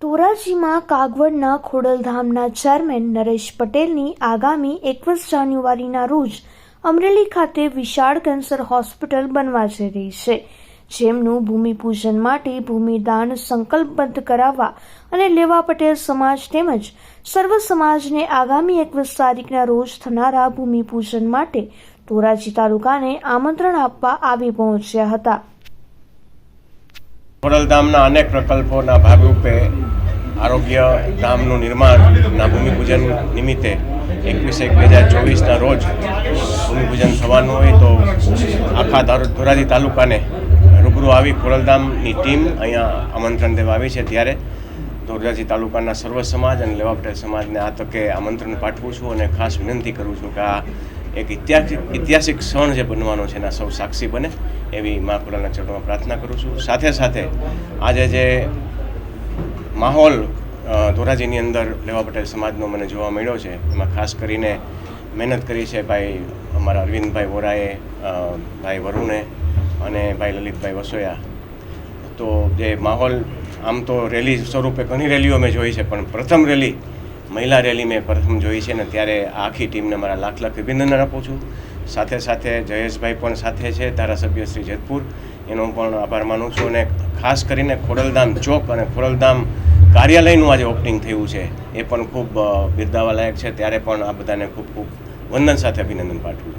ધોરાજીમાં કાગવડના ખોડલધામના chairman Naresh પટેલની આગામી એકવીસ જાન્યુઆરીના રોજ અમરેલી ખાતે વિશાળ કેન્સર હોસ્પિટલ બનવા જઈ રહી છે. જેમનું ભૂમિપૂજન માટે ભૂમિદાન સંકલ્પબદ્ધ કરાવવા અને લેવા પટેલ સમાજ તેમજ સર્વ સમાજને આગામી એકવીસ તારીખના રોજ થનારા ભૂમિપૂજન માટે ધોરાજી તાલુકાને આમંત્રણ આપવા આવી પહોંચ્યા હતા. ખોડલધામના અનેક પ્રકલ્પોના ભાગરૂપે આરોગ્ય ધામનું નિર્માણના ભૂમિપૂજન નિમિત્તે એકવીસ એક બે હજાર ચોવીસના રોજ ભૂમિપૂજન થવાનું હોય તો આખા ધોરાજી તાલુકાને રૂબરૂ આવી ખોરલધામની ટીમ અહીંયા આમંત્રણ દેવા આવી છે ત્યારે ધોરાજી તાલુકાના સર્વ સમાજ અને લેવા પટેલ સમાજને આ તકે આમંત્રણ પાઠવું છું અને ખાસ વિનંતી કરું છું કે આ એક ઐતિહાસિક ઐતિહાસિક ક્ષણ જે બનવાનો છે એના સૌ સાક્ષી બને એવી મહાપુરાના ચરણોમાં પ્રાર્થના કરું છું. સાથે સાથે આજે જે માહોલ ધોરાજીની અંદર લેવા પટેલ સમાજનો મને જોવા મળ્યો છે, એમાં ખાસ કરીને મહેનત કરી છે ભાઈ અમારા અરવિંદભાઈ વોરાએ ભાઈ વરુણે અને ભાઈ લલિતભાઈ વસોયા. તો જે માહોલ આમ તો રેલી સ્વરૂપે ઘણી રેલીઓ મેં જોઈ છે, પણ પ્રથમ રેલી મહિલા રેલી મેં પ્રથમ જોઈ છે ને ત્યારે આખી ટીમને મારા લાખ લાખ અભિનંદન આપું છું. સાથે સાથે જયેશભાઈ પણ સાથે છે, ધારાસભ્ય શ્રી જેતપુર. એનો પણ આભાર માનું છું અને ખાસ કરીને ખોડલધામ ચોક અને ખોડલધામ કાર્યાલયનું આજે ઓપનિંગ થયું છે. એ પણ ખૂબ બિરદાવાલાયક છે. ત્યારે પણ આ બધાને ખૂબ ખૂબ વંદન સાથે અભિનંદન પાઠવું છું.